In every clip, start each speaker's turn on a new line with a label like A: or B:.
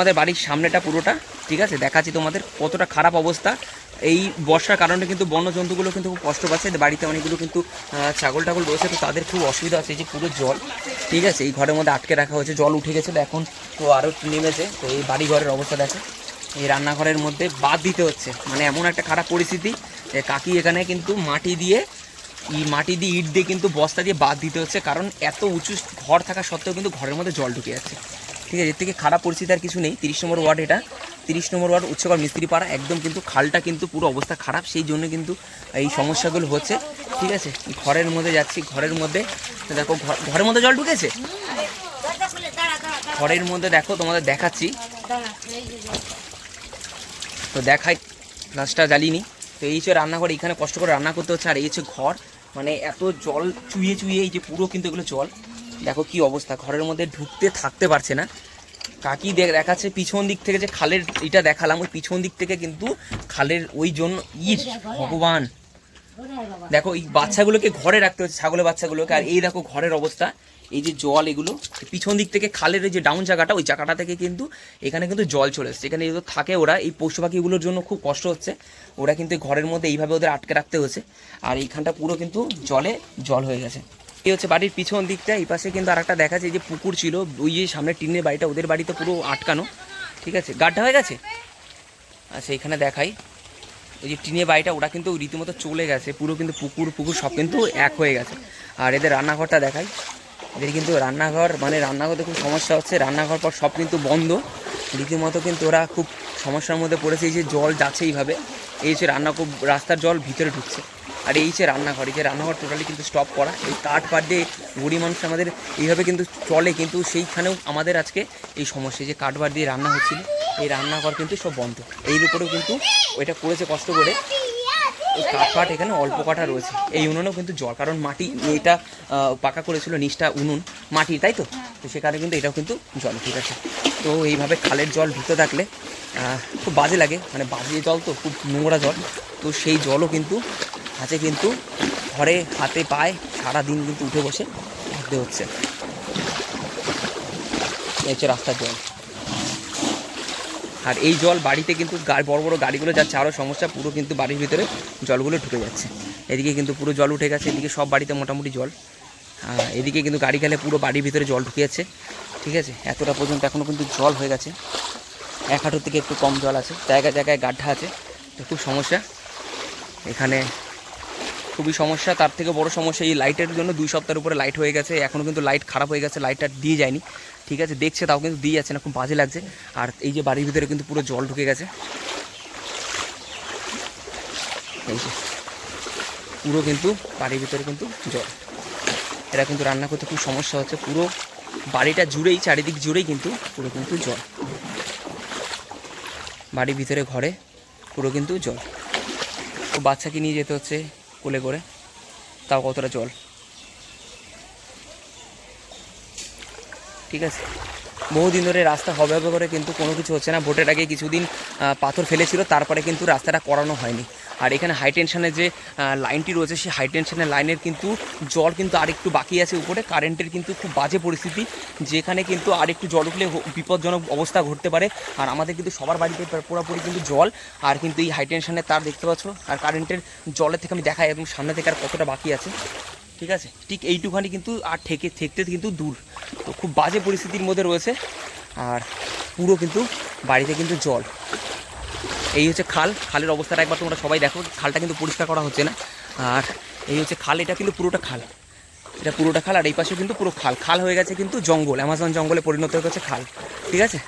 A: আমাদের বাড়ির সামনেটা পুরোটা, ঠিক আছে? দেখাচ্ছি তোমাদের কতটা খারাপ অবস্থা। এই বর্ষার কারণে কিন্তু বন্য জন্তুগুলো কিন্তু খুব কষ্ট পাচ্ছে। বাড়িতে অনেকগুলো কিন্তু ছাগল টাগল রয়েছে, তো তাদের খুব অসুবিধা আছে এই যে পুরো জল, ঠিক আছে? এই ঘরের মধ্যে আটকে রাখা হয়েছে, জল উঠে গেছিল, এখন তো আরও নেমেছে। তো এই বাড়ি ঘরের অবস্থা দেখে, এই রান্নাঘরের মধ্যে বাদ দিতে হচ্ছে। মানে এমন একটা খারাপ পরিস্থিতি কাকি এখানে কিন্তু মাটি দিয়ে এই মাটি দিয়ে ইট দিয়ে কিন্তু বস্তা দিয়ে বাদ দিতে হচ্ছে, কারণ এত উঁচু ঘর থাকা সত্ত্বেও কিন্তু ঘরের মধ্যে জল ঢুকে যাচ্ছে। ঠিক আছে, এর থেকে খারাপ পরিস্থিতি আর কিছু নেই, তিরিশ নম্বর ওয়ার্ড এটা। তিরিশ নম্বর ওয়ার্ড উচ্চকর মিস্ত্রি পাড়া একদম কিন্তু খালটা কিন্তু পুরো অবস্থা খারাপ, সেই জন্য কিন্তু এই সমস্যাগুলো হচ্ছে। ঠিক আছে ঘরের মধ্যে যাচ্ছি, ঘরের মধ্যে দেখো ঘর- ঘরের মধ্যে জল ঢুকেছে? ঘরের মধ্যে দেখো, তোমাদের দেখাচ্ছি। তো দেখাই, গ্লাসটা জ্বালিনি তো এই হচ্ছে রান্নাঘর, এখানে কষ্ট করে রান্না করতে হচ্ছে, আর এই হচ্ছে ঘর মানে এত জল চুইয়ে চুইয়ে, এই যে পুরো কিন্তু এগুলো জল। দেখো কি অবস্থা, ঘরের মধ্যে ঢুকতে থাকতে পারছে না। কাকি দেখ, দেখাচ্ছে পিছন দিক থেকে যে খালের এটা দেখালাম, ওই পিছন দিক থেকে কিন্তু খালের ওই জন্য ইট, ভগবান। দেখো, এই বাচ্চাগুলোকে ঘরে রাখতে হচ্ছে, ছাগলের বাচ্চাগুলোকে। আর এই দেখো ঘরের অবস্থা, এই যে জল এগুলো, পিছন দিক থেকে খালের যে ডাউন জায়গাটা, ওই জায়গাটা থেকে কিন্তু এখানে কিন্তু জল চলে এসছে। এখানে যেহেতু থাকে ওরা, এই পশু পাখিগুলোর জন্য খুব কষ্ট হচ্ছে। ওরা কিন্তু ঘরের মধ্যে এইভাবে ওদের আটকে রাখতে হচ্ছে। আর এইখানটা পুরো কিন্তু জলে জল হয়ে গেছে। এই হচ্ছে বাড়ির পিছন দিকটা, এই পাশে কিন্তু আর একটা দেখা যায় যে পুকুর ছিল, ওই যে সামনে টিনের বাড়িটা, ওদের বাড়িতে পুরো আটকানো, ঠিক আছে? গাড্ডা হয়ে গেছে? আচ্ছা এখানে দেখাই, ওই যে টিনের বাড়িটা, ওরা কিন্তু রীতিমতো চলে গেছে, পুরো কিন্তু পুকুর পুকুর সব কিন্তু এক হয়ে গেছে। আর এদের রান্নাঘরটা দেখাই, এদের কিন্তু রান্নাঘর মানে রান্নাঘরতে খুব সমস্যা হচ্ছে, রান্নাঘর পর সব কিন্তু বন্ধ, রীতিমতো কিন্তু ওরা খুব সমস্যার মধ্যে পড়েছে, এই যে জল যাচ্ছে এইভাবে। এই হচ্ছে রান্না খুব, রাস্তার জল ভিতরে ঢুকছে। আর এই যে রান্নাঘর, এই যে রান্নাঘর টোটালি কিন্তু স্টপ করা। এই কাঠ পাট দিয়ে গরিব মানুষ আমাদের এইভাবে কিন্তু চলে, কিন্তু সেইখানেও আমাদের আজকে এই সমস্যা। যে কাঠ পাট দিয়ে রান্না হচ্ছিল, এই রান্নাঘর কিন্তু সব বন্ধ। এর উপরেও কিন্তু ওইটা করেছে কষ্ট করে। এই কাঠ পাট এখানে অল্প কাঠা রয়েছে। এই উনুনেও কিন্তু জল, কারণ মাটি এটা পাকা করেছিল নিচটা উনুন, মাটি, তাই তো? তো সেখানে কিন্তু এটাও কিন্তু জল, ঠিক আছে? তো এইভাবে খালের জল ভিতরে থাকলে খুব বাজে লাগে। মানে বাজে জল তো, খুব নোংরা জল। তো সেই জলও কিন্তু আছে কিন্তু ঘরে হাতে পায়ে সারা দিন কিন্তু উঠে বসে থাকতে হচ্ছে। এই হচ্ছে রাস্তার জল। আর এই জল বাড়িতে কিন্তু বড় বড় গাড়িগুলো যাচ্ছে আরও সমস্যা, পুরো কিন্তু বাড়ির ভিতরে জলগুলো ঢুকে যাচ্ছে। এদিকে কিন্তু পুরো জল উঠে গেছে, এদিকে সব বাড়িতে মোটামুটি জল। এদিকে কিন্তু গাড়ি গেলে পুরো বাড়ির ভিতরে জল ঢুকে যাচ্ছে। ঠিক আছে? এতটা পর্যন্ত এখনও কিন্তু জল হয়ে গেছে। এক হাঁটুর থেকে একটু কম জল আছে, জায়গায় জায়গায় গাড্ডা আছে, তো খুব সমস্যা। এখানে খুবই সমস্যা, তার থেকে বড় সমস্যা এই লাইটের জন্য দুই সপ্তাহের উপরে লাইট হয়ে গেছে এখনও কিন্তু লাইট খারাপ হয়ে গেছে লাইটটা দিয়ে যায়নি। ঠিক আছে, দেখছে, তাও কিন্তু দিয়ে যাচ্ছে না, খুব বাজে লাগছে। আর এই যে বাড়ির ভিতরে কিন্তু পুরো জল ঢুকে গেছে। পুরো কিন্তু বাড়ির ভিতরে কিন্তু জল। এরা কিন্তু রান্না করতে খুব সমস্যা হচ্ছে, পুরো বাড়িটা জুড়েই, চারিদিক জুড়েই কিন্তু পুরো কিন্তু জল। বাড়ির ভিতরে, ঘরে, পুরো কিন্তু জল। তো বাচ্চাকে নিয়ে যেতে হচ্ছে কোলে করে। তাও কতটা জল? ঠিক আছে? বহুদিন ধরে রাস্তা হবে হবে করে কিন্তু কোনো কিছু হচ্ছে না। ভোটের আগে কিছুদিন পাথর ফেলেছিল, তারপরে কিন্তু রাস্তাটা করানো হয়নি। আর এখানে হাই টেনশনের যে লাইনটি রয়েছে, সেই হাই টেনশনের লাইনের কিন্তু জল কিন্তু আরেকটু বাকি আছে উপরে। কারেন্টের কিন্তু খুব বাজে পরিস্থিতি, যেখানে কিন্তু আরেকটু জল উঠলে বিপজ্জনক অবস্থা ঘটতে পারে। আর আমাদের কিন্তু সবার বাড়িতে প্রা- পুরোপুরি কিন্তু জল, আর কিন্তু এই হাই টেনশনের তার দেখতে পাচ্ছ, আর কারেন্টের জলের থেকে আমি দেখাই এবং সামনে থেকে আর কতটা বাকি আছে। ঠিক আছে? ঠিক এইটুখানি কিন্তু আর ঠেকে ঠেকতে কিন্তু দূর। তো খুব বাজে পরিস্থিতির মধ্যে রয়েছে। আর পুরো কিন্তু বাড়িতে কিন্তু জল। এই হচ্ছে খাল। খালের অবস্থাটা একবার তোমরা সবাই দেখো। খালটা কিন্তু পরিষ্কার করা হচ্ছে না। আর এই হচ্ছে খাল। এটা কিন্তু পুরোটা খাল। এটা পুরোটা খাল। আর এই পাশে কিন্তু পুরো খাল। খাল হয়ে গেছে কিন্তু জঙ্গল। অ্যামাজন জঙ্গলে পরিণত হয়ে গেছে খাল। ঠিক আছে?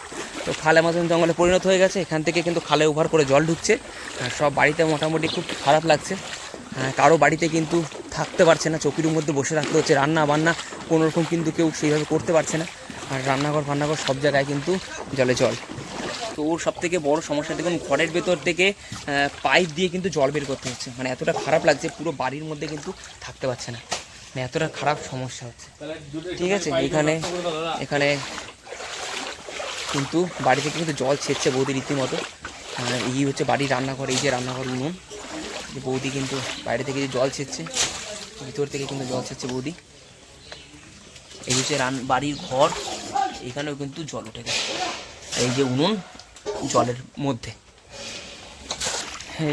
A: তো খাল অ্যামাজন জঙ্গলে পরিণত হয়ে গেছে। এখান থেকে কিন্তু খালে ওভার করে জল ঢুকছে। আর সব বাড়িতে মোটামুটি খুব খারাপ লাগছে। কারও বাড়িতে কিন্তু থাকতে পারছে না, চকির মধ্যে বসে থাকতে হচ্ছে, রান্না বান্না কোনো রকম কিন্তু কেউ সেইভাবে করতে পারছে না। আর রান্নাঘর ফান্নাঘর সব জায়গায় কিন্তু জলে জল। তো ওর সব থেকে বড় সমস্যা দেখুন, ঘরের ভেতর থেকে পাইপ দিয়ে কিন্তু জল বের করতে হচ্ছে। মানে এতটা খারাপ লাগছে, পুরো বাড়ির মধ্যে কিন্তু থাকতে পারছে না। মানে এতটা খারাপ সমস্যা হচ্ছে। ঠিক আছে, এখানে এখানে কিন্তু বাড়ি থেকে কিন্তু জল ছেড়ছে বৌদি রীতিমতো। এই হচ্ছে বাড়ির রান্নাঘর, এই যে রান্নাঘর উনুন। বৌদি কিন্তু বাইরে থেকে যে জল ছেড়ছে ভিতর থেকে কিন্তু জল ছাড়ছে বৌদি। এই হচ্ছে রান বাড়ির ঘর, এখানেও কিন্তু জল উঠে গেছে। এই যে উনুন, জলের মধ্যে।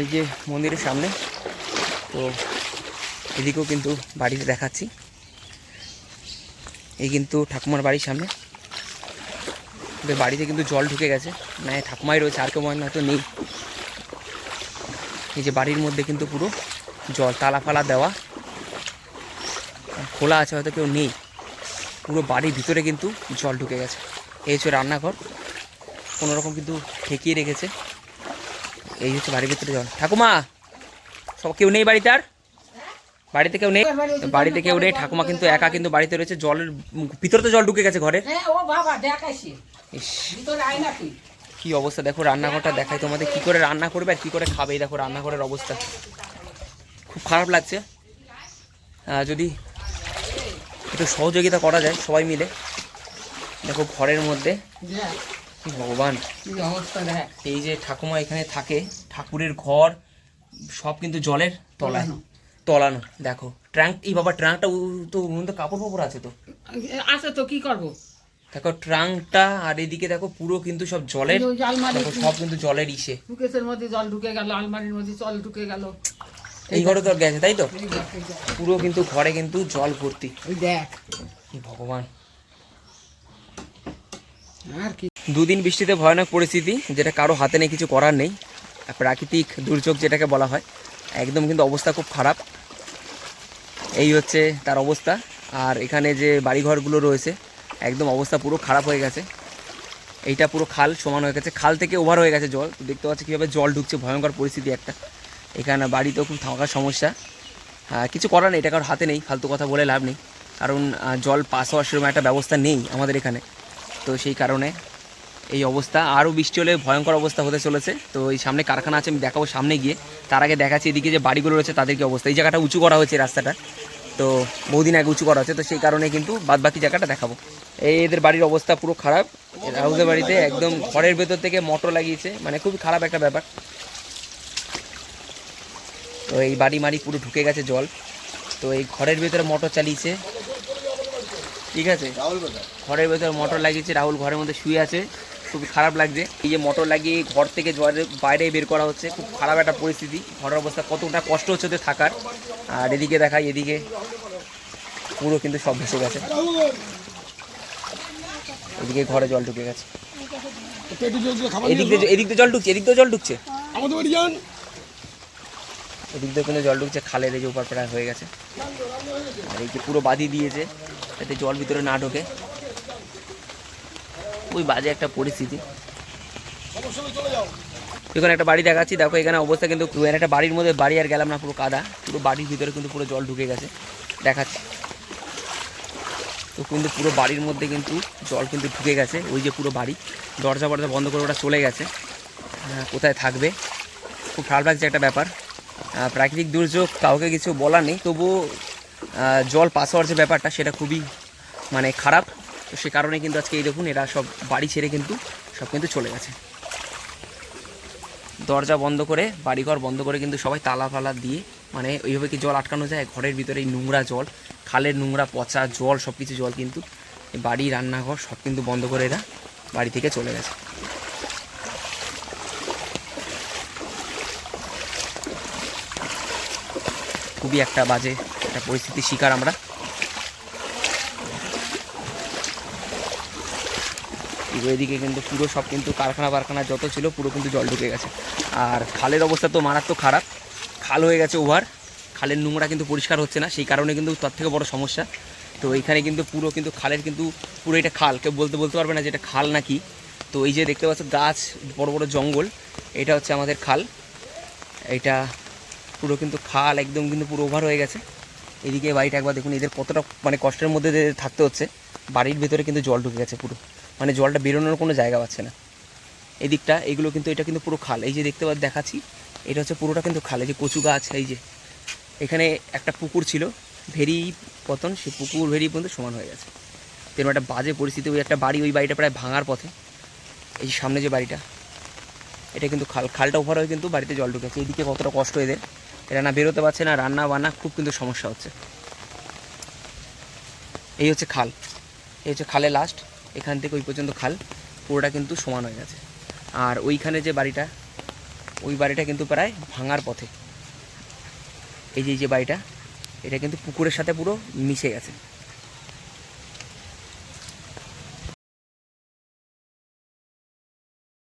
A: এই যে মন্দিরের সামনে, তো এদিকেও কিন্তু বাড়িতে দেখাচ্ছি। এই কিন্তু ঠাকুমার বাড়ির সামনে। বাড়িতে কিন্তু জল ঢুকে গেছে। মানে ঠাকুমাই রয়েছে, আর কেউ হয়তো নেই। এই যে বাড়ির মধ্যে কিন্তু পুরো জল, তালা ফালা দেওয়া। খোলা আছে হয়তো কেউ নেই। পুরো বাড়ির ভিতরে কিন্তু জল ঢুকে গেছে। এই হচ্ছে রান্নাঘর। কোনো রকম কিন্তু ঠেকিয়ে রেখেছে। এই হচ্ছে বাড়ির ভিতরে জল। ঠাকুমা সব কেউ নেই বাড়িতে আর? বাড়িতে কেউ নেই? বাড়িতে কেউ নেই। ঠাকুমা কিন্তু একা কিন্তু বাড়িতে রয়েছে। জলের ভিতরে তো জল ঢুকে গেছে ঘরে।
B: হ্যাঁ
A: কি? অবস্থা? দেখো রান্নাঘরটা দেখাই তোমাদের। কি করে রান্না করবে আর কি করে খাবে? দেখো রান্নাঘরের অবস্থা। খুব খারাপ লাগছে। যদি একটু সহযোগিতা করা যায় সবাই মিলে। দেখো ঘরের মধ্যে। ভগবান। এই যে ঠাকুমা এখানে থাকে ঠাকুরের ঘর সব কিন্তু জলের তলায়।
B: তলানো।
A: দেখো। ট্রাঙ্ক এই বাবা ট্রাঙ্কটা তো তো কাপড় ফাপড় আছে তো।
B: আছে তো কি করব?
A: দেখো ট্রাঙ্কটা আর এদিকে দেখো পুরো কিন্তু সব জলের
B: আলমারি
A: দেখো সব কিন্তু জলের ইসে।
B: সুকেসের মধ্যে জল ঢুকে গেল আলমারির মধ্যে জল ঢুকে গেল।
A: এই ঘরে তো গেছে তাই তো। পুরো কিন্তু ঘরে কিন্তু জল ভর্তি।
B: ওই দেখ।
A: ভগবান।
B: আর কি?
A: দুদিন বৃষ্টিতে ভয়ানক পরিস্থিতি যেটা কারও হাতে নেই কিছু করার নেই। প্রাকৃতিক দুর্যোগ যেটাকে বলা হয় একদম কিন্তু অবস্থা খুব খারাপ। এই হচ্ছে তার অবস্থা। আর এখানে যে বাড়িঘরগুলো রয়েছে একদম অবস্থা পুরো খারাপ হয়ে গেছে। এইটা পুরো খাল সমান হয়ে গেছে। খাল থেকে ওভার হয়ে গেছে জল। দেখতে পাচ্ছি কীভাবে জল ঢুকছে ভয়ঙ্কর পরিস্থিতি একটা। এখানে বাড়িতেও খুব থাকার সমস্যা। কিছু করার নেই, এটা কারোর হাতে নেই, ফালতু কথা বলে লাভ নেই। কারণ জল পাস হওয়ার সেরকম একটা ব্যবস্থা নেই আমাদের এখানে। তো সেই কারণে এই অবস্থা। আরও বৃষ্টি হলে ভয়ঙ্কর অবস্থা হতে চলেছে। তো এই সামনে কারখানা আছে, আমি দেখাবো সামনে গিয়ে। তার আগে দেখাচ্ছি এদিকে যে বাড়িগুলো রয়েছে তাদের কি অবস্থা। এই জায়গাটা উঁচু করা হয়েছে রাস্তাটা। তো বহুদিন আগে উঁচু করা হচ্ছে। তো সেই কারণে কিন্তু বাদ বাকি জায়গাটা দেখাবো। এই এদের বাড়ির অবস্থা পুরো খারাপ। রাহুদের বাড়িতে একদম ঘরের ভেতর থেকে মোটর লাগিয়েছে। মানে খুবই খারাপ একটা ব্যাপার। তো এই বাড়ি মারি পুরো ঢুকে গেছে জল। তো এই ঘরের ভেতরে মোটর চালিয়েছে। ঠিক আছে? ঘরের ভেতরে মোটর লাগিয়েছে রাহুল ঘরের মধ্যে শুয়ে আছে। খুবই খারাপ লাগছে। এই যে মোটর লাগিয়ে ঘর থেকে জলের বাইরে বের করা হচ্ছে খুব খারাপ একটা পরিস্থিতি। ঘরের অবস্থা কতটা কষ্ট হচ্ছে ওদের থাকার। আর এদিকে দেখাই এদিকে পুরো কিন্তু সব ভেসে গেছে। এদিকে ঘরে জল ঢুকে গেছে। এদিক দিয়ে এদিক দিয়ে জল ঢুকছে এদিক দিয়ে জল ঢুকছে। এদিক দিয়ে কিন্তু জল ঢুকছে খালের এই যে উপর প্রায় হয়ে গেছে। আর এই যে পুরো বাদি দিয়েছে যাতে জল ভিতরে না ঢোকে। ওই বাজে একটা পরিস্থিতি। এখানে একটা বাড়ি দেখাচ্ছি। দেখো এখানে অবস্থা কিন্তু একটা বাড়ির মধ্যে বাড়ি আর গেলাম না পুরো কাদা। পুরো বাড়ির ভিতরে কিন্তু পুরো জল ঢুকে গেছে। দেখাচ্ছি। তো কিন্তু পুরো বাড়ির মধ্যে কিন্তু জল কিন্তু ঢুকে গেছে। ওই যে পুরো বাড়ি। দরজা ফরজা বন্ধ করে ওটা চলে গেছে। আহ, কোথায় থাকবে? খুব খারাপ লাগছে একটা ব্যাপার। প্রাকৃতিক দুর্যোগ কাউকে কিছু বলার নেই। তবুও জল পাস হওয়ার যে ব্যাপারটা, সেটা খুবই মানে খারাপ। তো সে কারণে কিন্তু আজকে এই দেখুন, এরা সব বাড়ি ছেড়ে কিন্তু, সব কিন্তু চলে গেছে। দরজা বন্ধ করে, বাড়িঘর বন্ধ করে কিন্তু সবাই তালা ফালা দিয়ে মানে ওইভাবে কি জল আটকানো যায়? ঘরের ভিতরে এই নোংরা জল, খালের নোংরা পচা জল সব কিছু জল কিন্তু বাড়ি, রান্নাঘর, সব কিন্তু বন্ধ করে এরা বাড়ি থেকে চলে গেছে। খুবই একটা বাজে একটা পরিস্থিতির শিকার আমরা। এদিকে কিন্তু, পুরো সব কিন্তু কারখানা বারখানা যত ছিল, পুরো কিন্তু জল ঢুকে গেছে। আর খালের অবস্থা তো মারাত্মক খারাপ। খাল হয়ে গেছে ওভার। খালের নোংরা কিন্তু পরিষ্কার হচ্ছে না, সেই কারণে কিন্তু তার থেকে বড় সমস্যা। তো এইখানে কিন্তু পুরো কিন্তু খালের কিন্তু পুরো এটা খাল। কেউ বলতে বলতে পারবে না যে এটা খাল নাকি। তো এই যে দেখতে পাচ্ছ, গাছ, বড় বড় জঙ্গল। এটা হচ্ছে আমাদের খাল। এটা পুরো কিন্তু খাল একদম কিন্তু পুরো ওভার হয়ে গেছে। এদিকে বাড়িটা একবার দেখুন, এদের কতটা মানে কষ্টের মধ্যে থাকতে হচ্ছে। বাড়ির ভেতরে কিন্তু জল ঢুকে গেছে পুরো। মানে জলটা বেরোনোর কোনো জায়গা পাচ্ছে না। এদিকটা, এগুলো কিন্তু, এটা কিন্তু পুরো খাল। এই যে দেখতে পাচ্ছি, দেখাচ্ছি, এটা হচ্ছে পুরোটা কিন্তু খাল। এই যে কচু গাছ, এই যে। এখানে একটা পুকুর ছিল, ভেরি পতন, সেই পুকুর ভেরি পর্যন্ত সমান হয়ে গেছে। তেমন একটা বাজে পরিস্থিতি, ওই একটা বাড়ি, ওই বাড়িটা প্রায় ভাঙার পথে। এই সামনে যে বাড়িটা, এটা কিন্তু খাল। খালটা ওভার হয়ে কিন্তু বাড়িতে জল ঢুকেছে এইদিকে কতটা কষ্ট এদের। এরা না বেরোতে পারছে না, রান্না বান্না খুব কিন্তু সমস্যা হচ্ছে। এই হচ্ছে খাল। এই হচ্ছে খালে লাস্ট এখান থেকে ওই পর্যন্ত খাল, পুরোটা কিন্তু সমান হয়ে গেছে। আর ওইখানে যে বাড়িটা, ওই বাড়িটা কিন্তু প্রায় ভাঙার পথে। এই যে যে বাড়িটা, এটা কিন্তু পুকুরের সাথে পুরো মিশে গেছে।